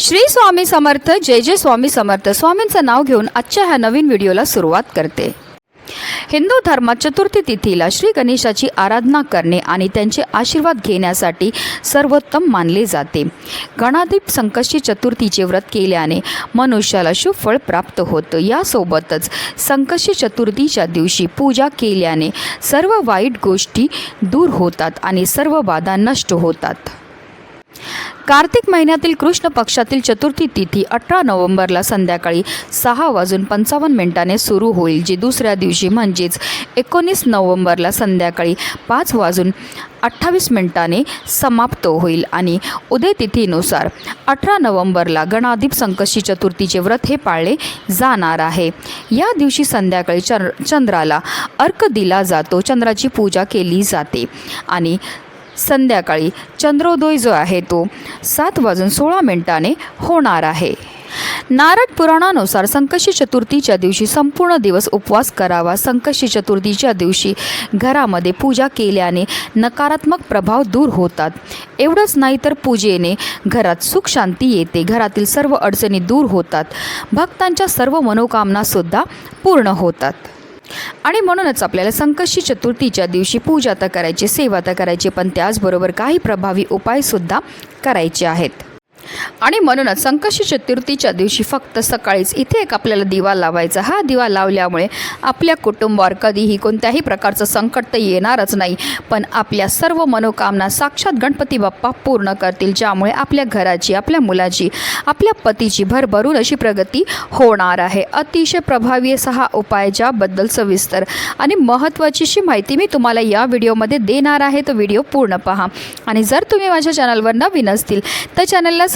श्री स्वामी समर्थ जय जय स्वामी समर्थ. स्वामींचं नाव घेऊन आजच्या ह्या नवीन व्हिडिओला सुरुवात करते. हिंदू धर्मात चतुर्थी तिथीला श्री गणेशाची आराधना करणे आणि त्यांचे आशीर्वाद घेण्यासाठी सर्वोत्तम मानले जाते. गणाधीप संकष्टी चतुर्थीचे व्रत केल्याने मनुष्याला शुभफळ प्राप्त होतं. यासोबतच संकष्टी चतुर्थीच्या दिवशी पूजा केल्याने सर्व वाईट गोष्टी दूर होतात आणि सर्व बाधा नष्ट होतात. कार्तिक महिन्यातील कृष्ण पक्षातील चतुर्थी तिथी अठरा नोव्हेंबरला संध्याकाळी सहा वाजून पंचावन्न मिनिटाने सुरू होईल जी दुसऱ्या दिवशी म्हणजेच एकोणीस नोव्हेंबरला संध्याकाळी पाच वाजून अठ्ठावीस मिनिटाने समाप्त होईल. आणि उदय तिथीनुसार अठरा नोव्हेंबरला गणाधीप संकष्टी चतुर्थीचे व्रत हे पाळले जाणार आहे. या दिवशी संध्याकाळी चंद्राला अर्क दिला जातो चंद्राची पूजा केली जाते. आणि संध्याकाळी चंद्रोदय जो आहे तो सात वाजून सोळा मिनिटाने होणार आहे. नारद पुराणानुसार संकष्टी चतुर्थीच्या दिवशी संपूर्ण दिवस उपवास करावा. संकष्टी चतुर्थीच्या दिवशी घरामध्ये पूजा केल्याने नकारात्मक प्रभाव दूर होतात. एवढंच नाही तर पूजेने घरात सुख शांती येते. घरातील सर्व अडचणी दूर होतात. भक्तांच्या सर्व मनोकामनासुद्धा पूर्ण होतात. आणि म्हणूनच आपल्याला संकष्टी चतुर्थीच्या दिवशी पूजा तर करायची सेवा तर करायची पण त्याचबरोबर काही प्रभावी उपायसुद्धा करायचे आहेत. आणि म्हणूनच संकष्टी चतुर्थीच्या दिवशी फक्त सकाळीच इथे एक आपल्याला दिवा लावायचा. हा दिवा लावल्यामुळे आपल्या कुटुंबावर कधीही कोणत्याही प्रकारचं संकट तर येणारच नाही. पण आपल्या सर्व मनोकामना साक्षात गणपती बाप्पा पूर्ण करतील ज्यामुळे आपल्या घराची आपल्या मुलाची आपल्या पतीची भरभरून अशी प्रगती होणार आहे. अतिशय प्रभावी असा हा उपाय ज्याबद्दल सविस्तर आणि महत्त्वाचीशी माहिती मी तुम्हाला या व्हिडिओमध्ये देणार आहे. तो व्हिडिओ पूर्ण पहा. आणि जर तुम्ही माझ्या चॅनलवर नवीन असतील तर चॅनलला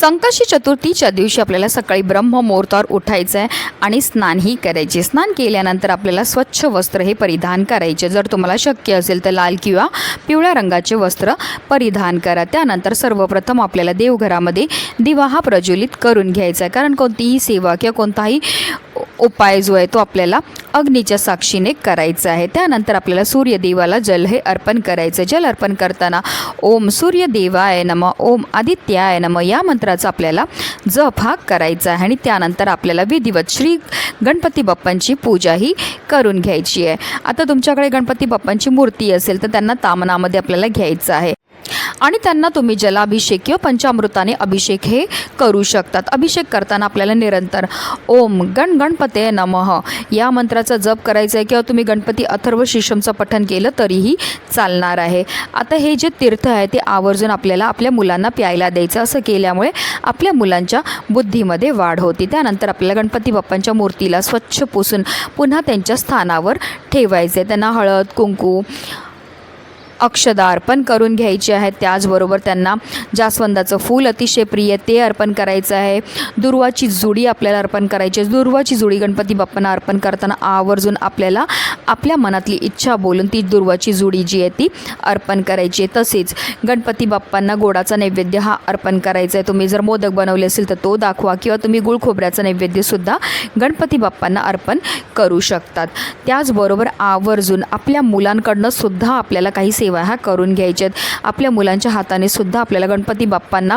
संकष्टी चतुर्थीच्या दिवशी आपल्याला सकाळी ब्रह्ममुहूर्तावर उठायचं आहे आणि स्नानही करायचे. स्नान केल्यानंतर आपल्याला स्वच्छ वस्त्र हे परिधान करायचे. जर तुम्हाला शक्य असेल तर लाल किंवा पिवळ्या रंगाचे वस्त्र परिधान करा. त्यानंतर सर्वप्रथम आपल्याला देवघरामध्ये दिवा हा प्रज्वलित करून घ्यायचा आहे. कारण कोणतीही सेवा किंवा कोणताही उपाय जो आहे तो आपल्याला अग्नीच्या साक्षीने करायचं आहे. त्यानंतर आपल्याला सूर्यदेवाला जल हे अर्पण करायचं जल अर्पण करताना ओम सूर्यदेवाय नम ओम आदित्याय नम या मंत्राचा आपल्याला जप हा करायचा आहे. आणि त्यानंतर आपल्याला विधिवत श्री गणपती बाप्पांची पूजा ही करून घ्यायची आहे. आता तुमच्याकडे गणपती बाप्पांची मूर्ती असेल तर त्यांना तामनामध्ये आपल्याला घ्यायचं आहे. आणि त्यांना तुम्ही जलाभिषेक किंवा पंचामृताने अभिषेक हे करू शकतात. अभिषेक करताना आपल्याला निरंतर ओम गण गणपते नमः. या मंत्राचा जप करायचा आहे किंवा तुम्ही गणपती अथर्व शिशमचं पठन केलं तरीही चालणार आहे. आता हे जे तीर्थ आहे ते आवर्जून आपल्याला आपल्या मुलांना प्यायला द्यायचं. असं केल्यामुळे आपल्या मुलांच्या बुद्धीमध्ये वाढ होती. त्यानंतर आपल्याला गणपती बाप्पांच्या मूर्तीला स्वच्छ पुसून पुन्हा त्यांच्या स्थानावर ठेवायचे त्यांना हळद कुंकू अक्षदा अर्पण करून घ्यायचे आहेत. त्याचबरोबर त्यांना जास्वंदाचं फूल अतिशय प्रिय ते अर्पण करायचं आहे. दुर्वाची जुडी आपल्याला अर्पण करायची आहे. दुर्वाची जुडी गणपती बाप्पांना अर्पण करताना आवर्जून आपल्याला आपल्या मनातली इच्छा बोलून ती दुर्वाची जुडी जी आहे ती अर्पण करायची आहे. तसेच गणपती बाप्पांना गोडाचा नैवेद्य हा अर्पण करायचा आहे. तुम्ही जर मोदक बनवले असेल तर तो दाखवा किंवा तुम्ही गुळ खोबऱ्याचा नैवेद्यसुद्धा गणपती बाप्पांना अर्पण करू शकतात. त्याचबरोबर आवर्जून आपल्या मुलांकडनं सुद्धा आपल्याला काही सेवा ह्या करून घ्यायच्यात आपल्या मुलांच्या हाताने सुद्धा आपल्याला गणपती बाप्पांना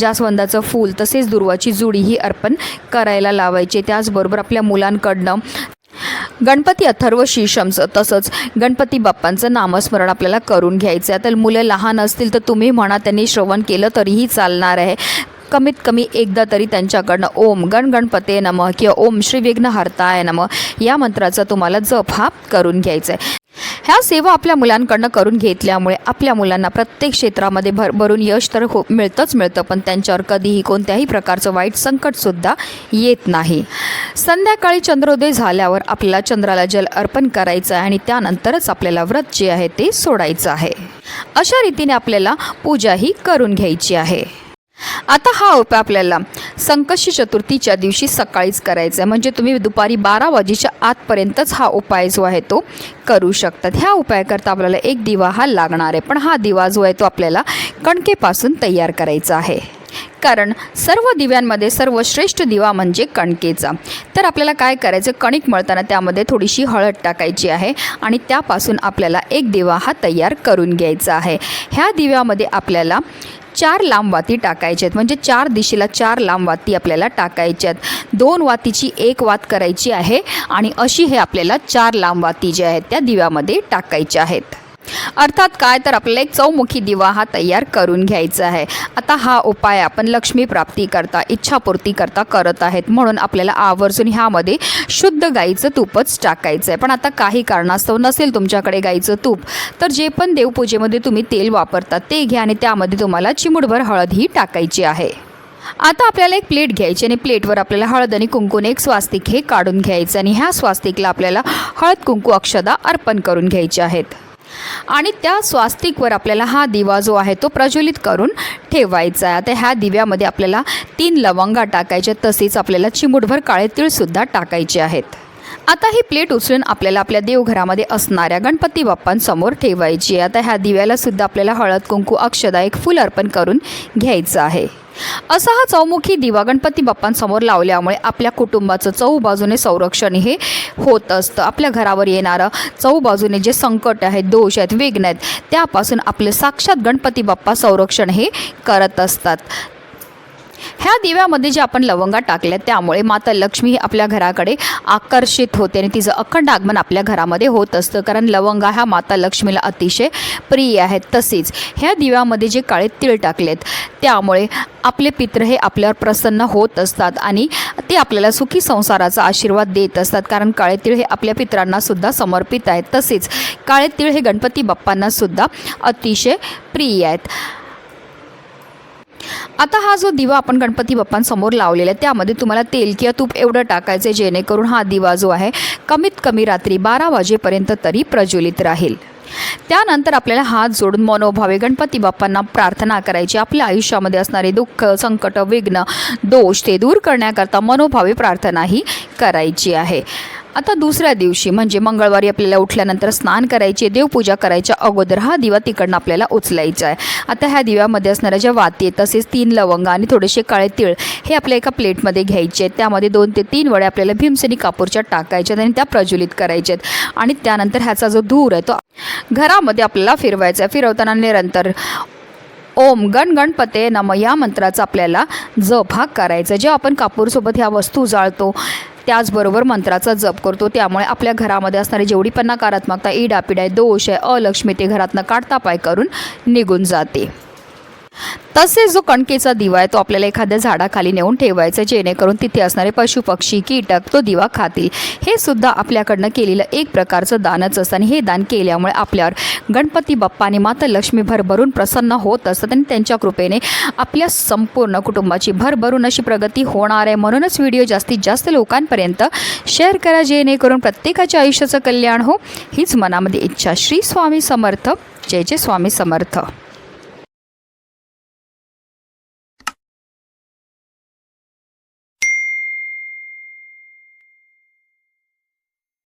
जास्वंदाचं फूल तसेच दुर्वाची जुडी ही अर्पण करायला लावायची. त्याचबरोबर आपल्या मुलांकडनं गणपती अथर्व शीर्षमचं तसंच गणपती बाप्पांचं नामस्मरण आपल्याला करून घ्यायचं आहे तर मुलं लहान असतील तर तुम्ही म्हणा त्यांनी श्रवण केलं तरीही चालणार आहे. कमीत कमी एकदा तरी त्यांच्याकडनं ओम गण गणपते नम किंवा ओम श्री विघ्न हरताय नम या मंत्राचा तुम्हाला जप हा करून घ्यायचा आहे ह्या सेवा आपल्या मुलांकडनं करून घेतल्यामुळे आपल्या मुलांना प्रत्येक क्षेत्रामध्ये भरभरून यश तर हो मिळतंच मिळतं पण त्यांच्यावर कधीही कोणत्याही प्रकारचं वाईट संकटसुद्धा येत नाही. संध्याकाळी चंद्रोदय झाल्यावर आपल्याला चंद्राला जल अर्पण करायचं आहे आणि त्यानंतरच आपल्याला व्रत जे आहे ते सोडायचं आहे. अशा रीतीने आपल्याला पूजाही करून घ्यायची आहे. आता हा उपाय आपल्याला संकष्टी चतुर्थीच्या दिवशी सकाळीच करायचा आहे. म्हणजे तुम्ही दुपारी बारा वाजेच्या आतपर्यंतच हा उपाय जो आहे तो करू शकतात ह्या उपायाकरता आपल्याला एक दिवा हा लागणार आहे. पण हा दिवा जो आहे तो आपल्याला कणकेपासून तयार करायचा आहे. कारण सर्व दिव्यांमध्ये सर्वश्रेष्ठ दिवा म्हणजे कणकेचा. तर आपल्याला काय करायचं? कणिक मळताना त्यामध्ये थोडीशी हळद टाकायची आहे आणि त्यापासून आपल्याला एक दिवा हा तयार करून घ्यायचा आहे. ह्या दिव्यामध्ये आपल्याला चार लांब वाती टाकायच्यात आहेत. म्हणजे चार दिशेला चार लांब वाती आपल्याला टाकायच्या आहेत. दोन वातीची एक वात करायची आहे आणि अशी हे आपल्याला चार लांब वाती ज्या आहेत त्या दिव्यामध्ये टाकायच्या आहेत. अर्थात काय तर आपल्याला एक चौमुखी दिवा हा तयार करून घ्यायचा आहे. आता हा उपाय आपण लक्ष्मी प्राप्ती करता इच्छापूर्ती करता करत आहेत. म्हणून आपल्याला आवर्जून ह्यामध्ये शुद्ध गाईचं तूपच टाकायचं आहे पण आता काही कारणास्तव नसेल तुमच्याकडे गाईचं तूप तर जे पण देवपूजेमध्ये तुम्ही तेल वापरता ते घ्या आणि त्यामध्ये तुम्हाला चिमुडभर हळद ही टाकायची आहे. आता आपल्याला एक प्लेट घ्यायची आणि प्लेटवर आपल्याला हळद आणि कुंकूने एक स्वास्तिक हे काढून घ्यायचं आणि ह्या स्वास्तिकला आपल्याला हळद कुंकू अक्षदा अर्पण करून घ्यायचे आहेत. आणि त्या स्वास्तिकवर आपल्याला हा दिवा जो आहे तो प्रज्वलित करून ठेवायचा आहे. आता ह्या दिव्यामध्ये आपल्याला तीन लवंगा टाकायच्या तसेच आपल्याला चिमुटभर काळे तीळसुद्धा टाकायचे आहेत. आता ही प्लेट उचलून आपल्याला आपल्या देवघरामध्ये असणाऱ्या गणपती बाप्पांसमोर ठेवायची आहे. आता ह्या दिव्याला सुद्धा आपल्याला हळद कुंकू अक्षदा एक फुल अर्पण करून घ्यायचं आहे. असा हा चौमुखी दिवा गणपती बाप्पांसमोर लावल्यामुळे आपल्या कुटुंबाचं चौबाजूने संरक्षण हे होत असतं. आपल्या घरावर येणारं चौबाजूने जे संकट आहेत दोष आहेत विघ्न आहेत त्यापासून आपले साक्षात गणपती बाप्पा संरक्षण हे करत असतात. ह्या दिव्यामध्ये जे आपण लवंगा टाकल्या त्यामुळे माता लक्ष्मी ही आपल्या घराकडे आकर्षित होते आणि तिचं अखंड आगमन आपल्या घरामध्ये होत असतं. कारण लवंगा ह्या माता लक्ष्मीला अतिशय प्रिय आहेत. तसेच ह्या दिव्यामध्ये जे काळे तीळ टाकलेत त्यामुळे आपले पित्र हे आपल्यावर प्रसन्न होत असतात आणि ते आपल्याला सुखी संसाराचा आशीर्वाद देत असतात. कारण काळे तीळ हे आपल्या पित्रांना सुद्धा समर्पित आहेत. तसेच काळे तीळ हे गणपती बाप्पांना सुद्धा अतिशय प्रिय आहेत. आता हा जो दिवा आपण गणपती बाप्पांसमोर लावलेला आहे त्यामध्ये तुम्हाला तेल किंवा तूप एवढं टाकायचं जेणेकरून हा दिवा जो आहे कमीत कमी रात्री बारा वाजेपर्यंत तरी प्रज्वलित राहील. त्यानंतर आपल्याला हात जोडून मनोभावे गणपती बाप्पांना प्रार्थना करायची. आपल्या आयुष्यामध्ये असणारे दुःख संकट विघ्न दोष ते दूर करण्याकरता मनोभावे प्रार्थनाही करायची आहे. आता दुसऱ्या दिवशी म्हणजे मंगळवारी आपल्याला उठल्यानंतर स्नान करायचे देवपूजा करायच्या अगोदर हा दिवा तिकडनं आपल्याला उचलायचा आहे. आता ह्या दिव्यामध्ये असणाऱ्या ज्या वाती आहेत तसेच तीन लवंग आणि थोडेसे काळे तीळ हे आपल्या एका प्लेटमध्ये घ्यायचे आहेत. त्यामध्ये दोन ते तीन वडे आपल्याला भीमसेनी कापूरच्या टाकायच्या आहेत आणि त्या प्रज्वलित करायच्या आहेत. आणि त्यानंतर ह्याचा जो धूर आहे तो घरामध्ये आपल्याला फिरवायचा आहे. फिरवताना निरंतर ओम गण गणपते नम या मंत्राचा आपल्याला जप हा करायचा जेव्हा आपण कापूरसोबत ह्या वस्तू जाळतो त्याचबरोबर मंत्राचा जप करतो. त्यामुळे आपल्या घरामध्ये असणारी जेवढी पण नकारात्मकता इडापिडा आहे दोष आहे अलक्ष्मी ते घरातनं काढता पाय करून निघून जाते. तसेच जो कणकेचा दिवा आहे तो आपल्याला एखाद्या झाडाखाली नेऊन ठेवायचा जेणेकरून तिथे असणारे पशु पक्षी कीटक तो दिवा खातील. हे सुद्धा आपल्याकडनं केलेलं एक प्रकारचं दानच असतं आणि हे दान केल्यामुळे आपल्यावर गणपती बाप्पा आणि माता लक्ष्मी भरभरून प्रसन्न होत असतात आणि त्यांच्या कृपेने आपल्या संपूर्ण कुटुंबाची भरभरून अशी प्रगती होणार आहे. म्हणूनच व्हिडिओ जास्तीत जास्त लोकांपर्यंत शेअर करा जेणेकरून प्रत्येकाच्या आयुष्याचं कल्याण हो. हीच मनामध्ये इच्छा. श्री स्वामी समर्थ. जय जय स्वामी समर्थ.